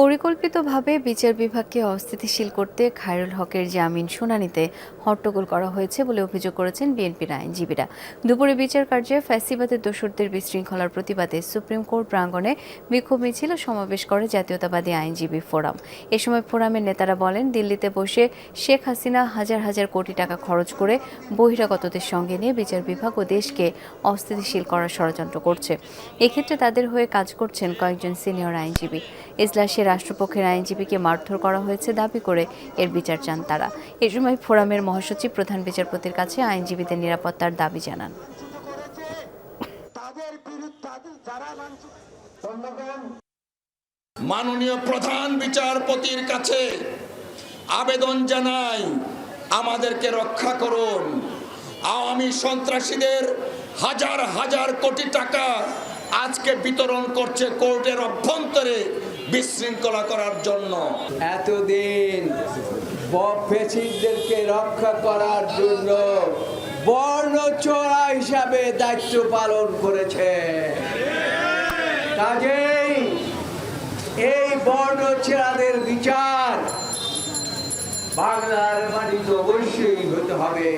পরিকল্পিতভাবে বিচার বিভাগকে অস্থিতিশীল করতে খায়রুল হকের জামিন শুনানিতে হট্টগোল করা হয়েছে বলে অভিযোগ করেছেন বিএনপির আইনজীবীরা। দুপুরে বিচার কার্যে ফ্যাসিবাদের দোসরদের বিশৃঙ্খলার প্রতিবাদে সুপ্রিম কোর্ট প্রাঙ্গণে বিক্ষোভ মিছিল সমাবেশ করে জাতীয়তাবাদী আইনজীবী ফোরাম। এ সময় ফোরামের নেতারা বলেন, দিল্লিতে বসে শেখ হাসিনা হাজার হাজার কোটি টাকা খরচ করে বহিরাগতদের সঙ্গে নিয়ে বিচার বিভাগ ও দেশকে অস্থিতিশীল করার ষড়যন্ত্র করছে। এক্ষেত্রে তাদের হয়ে কাজ করছেন কয়েকজন সিনিয়র আইনজীবী। এজলাসে রাষ্ট্রপক্ষের আইনজীবীকে মারধর করা হয়েছে দাবি করে এর বিচার চান তারা। এ সময় ফোরামের মহাসচিব প্রধান বিচারপতির কাছে আইনজীবীদের নিরাপত্তার দাবি জানান। মাননীয় প্রধান বিচারপতির কাছে আবেদন জানাই আমাদেরকে রক্ষা করুন। আওয়ামী সন্ত্রাসীদের হাজার হাজার কোটি টাকা আজকে বিতরণ করছে কোর্টের অভ্যন্তরে। বিশৃঙ্খলা করার জন্য। এতদিন রক্ষা করার জন্য বর্ণচোরা হিসাবে দায়িত্ব পালন করেছে। কাজেই এই বর্ণচোরাদের বিচার বাংলার মাটিতে অবশ্যই হতে হবে।